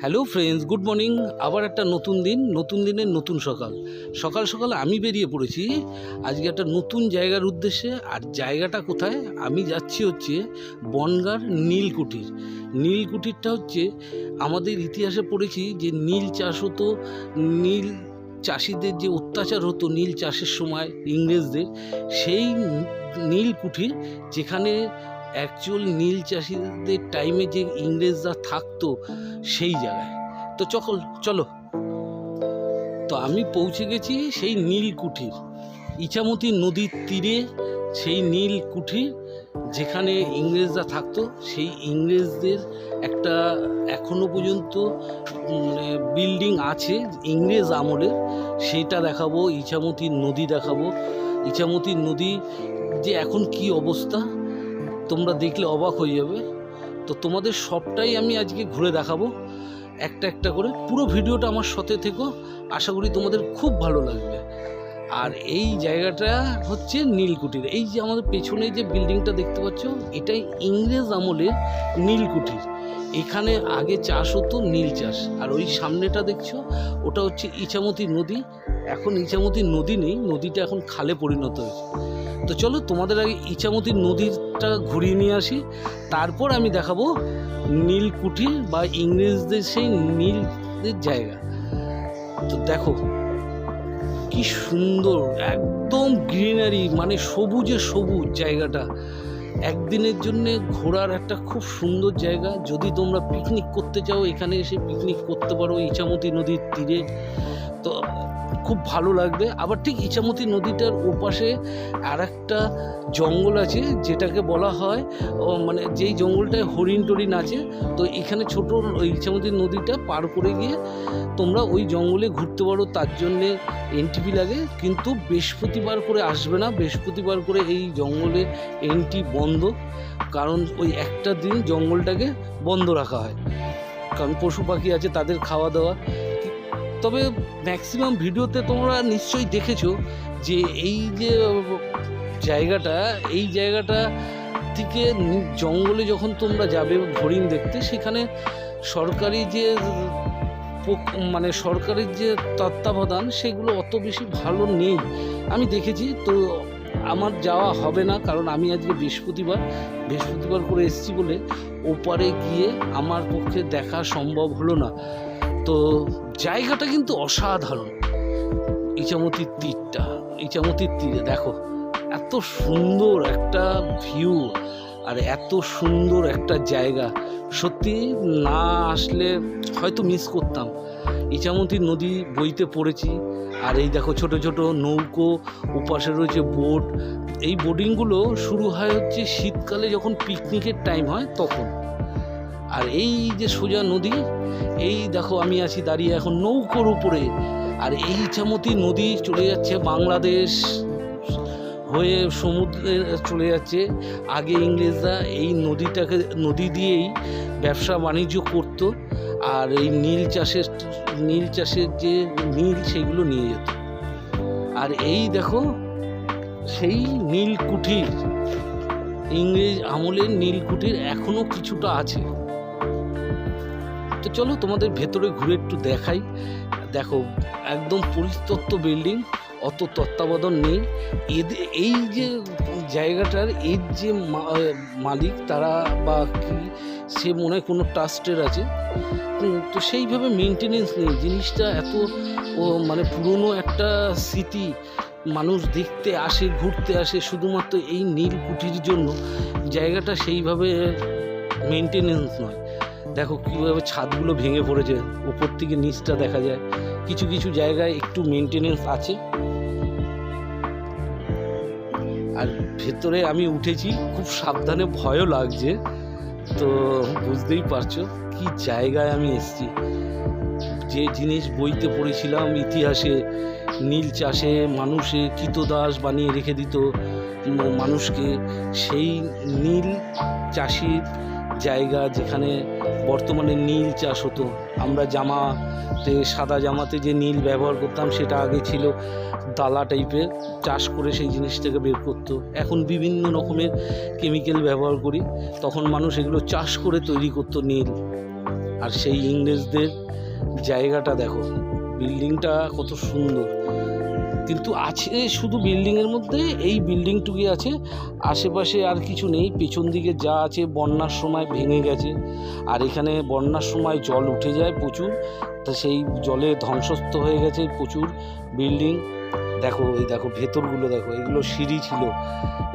Hello friends good morning আবার একটা নতুন দিন, নতুন দিনের নতুন সকাল। সকাল সকাল আমি বেরিয়ে পড়েছি। আজকে একটা নতুন জায়গার উদ্দেশ্যে। আর জায়গাটা কোথায়? আমি যাচ্ছি হচ্ছে বনগার নীলকুঠির। নীলকুঠিরটা হচ্ছে আমাদের ইতিহাসে পড়েছি যে নীল চাষ হতো, নীল চাষিদের যে অত্যাচার হতো নীল চাষের সময় ইংরেজদের, সেই নীল কুঠির যেখানে অ্যাকচুয়াল নীল চাষিদের টাইমে যে ইংরেজরা থাকতো, সেই জায়গায়। তো চকল চলো। তো আমি পৌঁছে গেছি সেই নীল কুঠির। ইছামতি নদীর তীরে সেই নীল কুঠির, যেখানে ইংরেজরা থাকতো, সেই ইংরেজদের একটা এখনও পর্যন্ত মানে বিল্ডিং আছে, ইংরেজ আমলের। সেটা দেখাবো, ইছামতি নদী দেখাবো। ইছামতি নদী যে এখন কি অবস্থা? তোমরা দেখলে অবাক হয়ে যাবে। তো তোমাদের সবটাই আমি আজকে ঘুরে দেখাবো। একটা একটা করে। পুরো ভিডিওটা আমার সাথে থেকো। আশা করি তোমাদের খুব ভালো লাগবে। আর এই জায়গাটা হচ্ছে নীলকুঠির। এই যে আমাদের পেছনে যে বিল্ডিংটা দেখতে পাচ্ছ, এটাই ইংরেজ আমলের নীলকুঠির। এখানে আগে চাষ হতো নীল চাষ। আর ওই সামনেটা দেখছ, ওটা হচ্ছে ইছামতি নদী। এখন ইছামতি নদী নেই। নদীটা এখন খালে পরিণত হয়েছে। তো চলো তোমাদের আগে ইচামতি নদীটা ঘুরিয়ে নিয়ে আসি। তারপর আমি দেখাবো নীলকুঠির বা ইংরেজদের সেই নীলদের জায়গা। তো দেখো, কি সুন্দর, একদম গ্রিনারি মানে সবুজে সবুজ জায়গাটা। একদিনের জন্যে ঘোরার একটা খুব সুন্দর জায়গা। যদি তোমরা পিকনিক করতে চাও, এখানে এসে পিকনিক করতে পারো ইচামতি নদীর তীরে। তো খুব ভালো লাগবে। আবার ঠিক ইছামতি নদীটার ওপাশে আর একটা জঙ্গল আছে, যেটাকে বলা হয় মানে যেই জঙ্গলটায় হরিণ টরিণ আছে, তো এখানে ছোট ইছামতি নদীটা পার করে গিয়ে তোমরা ওই জঙ্গলে ঘুরতে পারো, তার জন্যে এন্ট্রি লাগে। কিন্তু বৃহস্পতিবার করে আসবে না, বৃহস্পতিবার করে এই জঙ্গলে এন্ট্রি বন্ধ। কারণ ওই একটা দিন জঙ্গলটাকে বন্ধ রাখা হয়। কারণ পশু পাখি আছে, তাদের খাওয়া দাওয়া তবে ম্যাক্সিমাম ভিডিওতে তোমরা নিশ্চয়ই দেখেছ যে এই যে জায়গাটা, এই জায়গাটা থেকে জঙ্গলে যখন তোমরা যাবে হরিণ দেখতে, সেখানে সরকারি যে মানে সরকারের যে তত্ত্বাবধান, সেগুলো অত বেশি ভালো নেই। আমি দেখেছি, তো আমার যাওয়া হবে না, কারণ আমি আজকে বৃহস্পতিবার বৃহস্পতিবার করে এসেছি বলে ওপারে গিয়ে আমার পক্ষে দেখা সম্ভব হলো না। তো জায়গাটা কিন্তু অসাধারণ। ইচামতির তীরটা ইচামতির তীরে দেখো, এত সুন্দর একটা ভিউ আর এত সুন্দর একটা জায়গা। সত্যি না আসলে হয়তো মিস করতাম। ইচামতি নদী বইতে পড়েছি আর এই দেখো ছোট ছোট নৌকো, ওপাশে রয়েছে বোট। এই বোটিংগুলো শুরু হয় হচ্ছে শীতকালে যখন পিকনিকের টাইম হয় তখন। আর এই যে সোজা নদী, এই দেখো আমি আছি দাঁড়িয়ে এখন নৌকোর উপরে। আর এই ইছামতি নদী চলে যাচ্ছে বাংলাদেশ হয়ে সমুদ্রে চলে যাচ্ছে। আগে ইংরেজরা এই নদীটাকে, নদী দিয়েই ব্যবসা বাণিজ্য করত আর এই নীল চাষের নীল চাষের যে নীল সেগুলো নিয়ে যেত। আর এই দেখো সেই নীল কুঠির, ইংরেজ আমলের নীল কুঠির এখনও কিছুটা আছে। তো চলো তোমাদের ভেতরে ঘুরে একটু দেখাই। দেখো, একদম পরিত্যক্ত বিল্ডিং অত তত্ত্বাবধান নেই। এদের এই যে জায়গাটার, এর যে মালিক, তারা বা কি, সে মনে হয় কোনো ট্রাস্টের আছে। তো সেইভাবে মেনটেনেন্স নেই। জিনিসটা এত মানে পুরনো একটা স্মৃতি মানুষ দেখতে আসে, ঘুরতে আসে, শুধুমাত্র এই নীল কুঠির জন্য। জায়গাটা সেইভাবে মেনটেনেন্স নয়। দেখো কীভাবে ছাদগুলো ভেঙে পড়েছে, উপর থেকে নিচটা দেখা যায়। কিছু কিছু জায়গায় একটু মেনটেনেন্স আছে। আর ভেতরে আমি উঠেছি, খুব সাবধানে ভয়ও লাগছে, তো বুঝতেই পারছ কি জায়গায় আমি এসেছি। যে জিনিস বইতে পড়েছিলাম, ইতিহাসে, নীল চাষে মানুষে কীতদাস বানিয়ে রেখে দিত মানুষকে। সেই নীল চাষির জায়গা যেখানে বর্তমানে নীল চাষ হতো। আমরা জামাতে, সাদা জামাতে যে নীল ব্যবহার করতাম, সেটা আগে ছিল দালা টাইপের। চাষ করে সেই জিনিসটাকে বের করতো। এখন বিভিন্ন রকমের কেমিক্যাল ব্যবহার করি। তখন মানুষ এগুলো চাষ করে তৈরি করতো নীল। আর সেই ইংরেজদের জায়গাটা দেখো, বিল্ডিংটা কত সুন্দর। কিন্তু আছে শুধু বিল্ডিংয়ের মধ্যে, এই বিল্ডিংটুকুই আছে। আশেপাশে আর কিছু নেই, পেছন দিকে যা আছে বন্যার সময় ভেঙে গেছে। আর এখানে বন্যার সময় জল উঠে যায় প্রচুর, তা সেই জলে ধ্বংসস্ত হয়ে গেছে প্রচুর বিল্ডিং দেখো, এই দেখো ভেতরগুলো দেখো, এগুলো সিঁড়ি ছিল।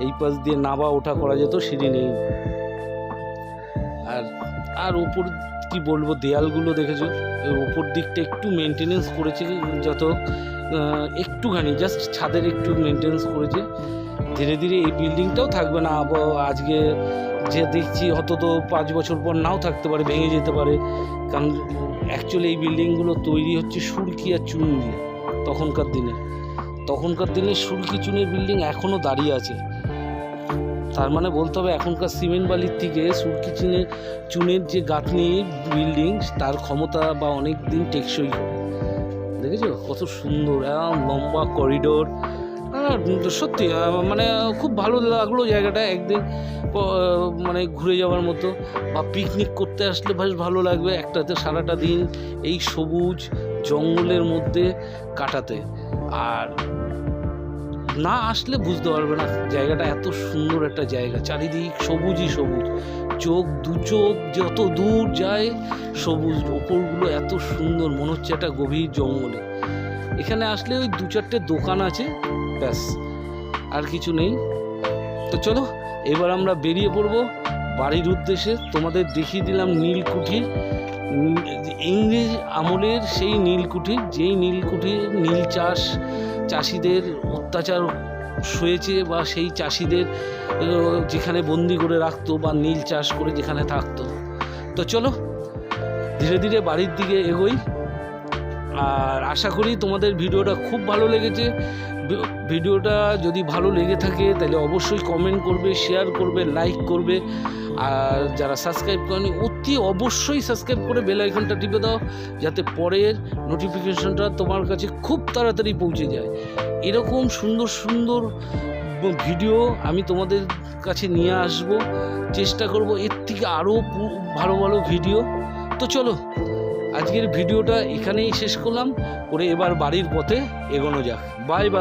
এই পাশ দিয়ে নাবা ওঠা করা যেত, সিঁড়ি নেই। আর আর ওপর কি বলব, দেয়ালগুলো দেখেছ? ওপর দিকটা একটু মেনটেনেন্স করেছে, যত একটুখানি জাস্ট ছাদের একটু মেনটেন্স করেছে। ধীরে ধীরে এই বিল্ডিংটাও থাকবে না আজকে যে দেখছি হয়তো তো পাঁচ বছর পর নাও থাকতে পারে, ভেঙে যেতে পারে। কারণ অ্যাকচুয়ালি এই বিল্ডিংগুলো তৈরি হচ্ছে সুরকি আর চুন দিয়ে, তখনকার দিনে। তখনকার দিনে সুরকি চুনের বিল্ডিং এখনও দাঁড়িয়ে আছে। তার মানে বলতে হবে এখনকার সিমেন্ট বালির থেকে সুরকি চুনের চুনের যে গাঁথনি বিল্ডিং তার ক্ষমতা বা অনেক দিন টেকসই করে দেখেছ? কত সুন্দর একদম লম্বা করিডোর সত্যি মানে খুব ভালো লাগল জায়গাটা একদিন মানে ঘুরে যাওয়ার মতো। বা পিকনিক করতে আসলে বেশ ভালো লাগবে একটাতে, সারাটা দিন এই সবুজ জঙ্গলের মধ্যে কাটাতে। আর না আসলে বুঝতে পারবে না জায়গাটা এত সুন্দর একটা জায়গা, চারিদিক সবুজই সবুজ। চোখ, দু চোখ যত দূর যায় সবুজ ওপরগুলো এত সুন্দর, মনে হচ্ছে একটা গভীর জঙ্গলে। এখানে আসলে ওই দু চারটে দোকান আছে, ব্যাস, আর কিছু নেই। তো চলো, এবার আমরা বেরিয়ে পড়ব বাড়ির উদ্দেশ্যে। তোমাদের দেখিয়ে দিলাম নীলকুঠির ইংরেজ আমলের সেই নীলকুঠির যেই নীলকুঠির নীল চাষ চাষিদের অত্যাচার সয়েছে বা সেই চাষিদের যেখানে বন্দি করে রাখতো বা নীল চাষ করে যেখানে থাকতো। তো চলো, ধীরে ধীরে বাড়ির দিকে এগোই। আর আশা করি তোমাদের ভিডিওটা খুব ভালো লেগেছে। ভিডিওটা যদি ভালো লেগে থাকে তাহলে অবশ্যই কমেন্ট করবে শেয়ার করবে লাইক করবে। আর যারা সাবস্ক্রাইব করেনি, অতি অবশ্যই সাবস্ক্রাইব করে বেল আইকনটা টিপে দাও, যাতে পরের নোটিফিকেশনটা তোমার কাছে খুব তাড়াতাড়ি পৌঁছে যায়। এরকম সুন্দর সুন্দর ভিডিও আমি তোমাদের কাছে নিয়ে আসব। চেষ্টা করব এর থেকে আরও ভালো ভালো ভিডিও। তো চলো, আজকের ভিডিওটা এখানেই শেষ করলাম। করে এবার বাড়ির পথে এগোনো যাক। Bye bye.